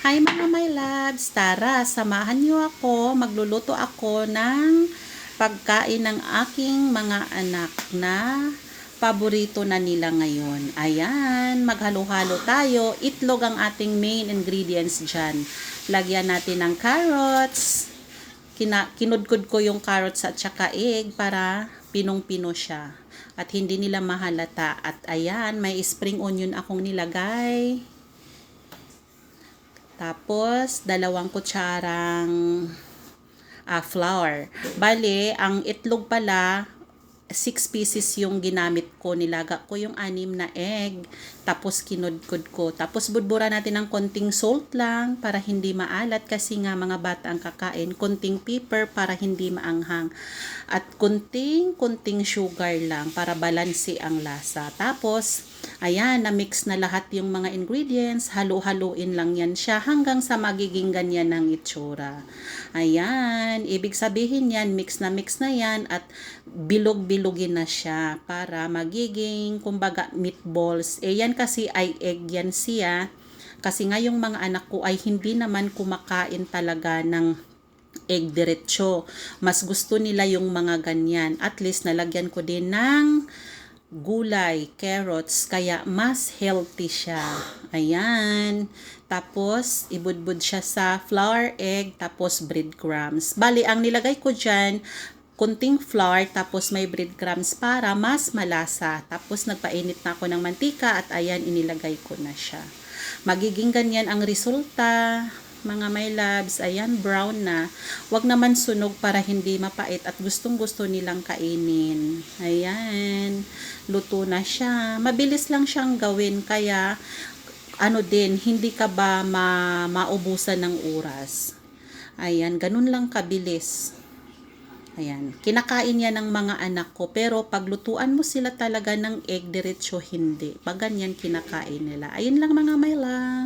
Hi mga my loves, tara, samahan niyo ako, magluluto ako ng pagkain ng aking mga anak na paborito na nila ngayon. Ayan, maghalo-halo tayo. Itlog ang ating main ingredients dyan. Lagyan natin ng carrots. Kina, kinudkod ko yung carrots at saka egg para pinong-pino siya. At hindi nila mahalata. At ayan, may spring onion akong nilagay. Tapos, dalawang kutsarang ah, flour. Bale, ang itlog pala, 6 pieces yung ginamit ko. Nilaga ko yung anim na egg. Tapos, kinudkod ko. Tapos, budbura natin ng konting salt lang para hindi maalat kasi nga mga bata ang kakain. Konting pepper para hindi maanghang. At konting, konting sugar lang para balanse ang lasa. Tapos, Ayan, na-mix na lahat yung mga ingredients. Halo-haluin lang yan siya hanggang sa magiging ganyan ng itsura. Ayan, ibig sabihin yan, mix na mix na yan at bilog-bilogin na siya para magiging, kumbaga, meatballs. Eh, yan kasi ay egg yan siya. Kasi nga yung mga anak ko ay hindi naman kumakain talaga ng egg diretso. Mas gusto nila yung mga ganyan. At least nalagyan ko din ng gulay, carrots, kaya mas healthy siya. Ayan. Tapos, ibudbud siya sa flour, egg, tapos breadcrumbs. Bali, ang nilagay ko dyan, kunting flour, tapos may breadcrumbs para mas malasa. Tapos, nagpainit na ako ng mantika at ayan, inilagay ko na siya. Magiging ganyan ang resulta mga my loves, ayan, brown na. Huwag naman sunog para hindi mapait at gustong gusto nilang kainin. Ayan, luto na siya. Mabilis lang siyang gawin, kaya ano din, hindi ka ba ma maubusan ng oras. Ayan, ganun lang kabilis. Ayan, kinakain yan ng mga anak ko, pero paglutuan mo sila talaga ng egg, diretso hindi. Pag ganyan kinakain nila. Ayun lang mga my love.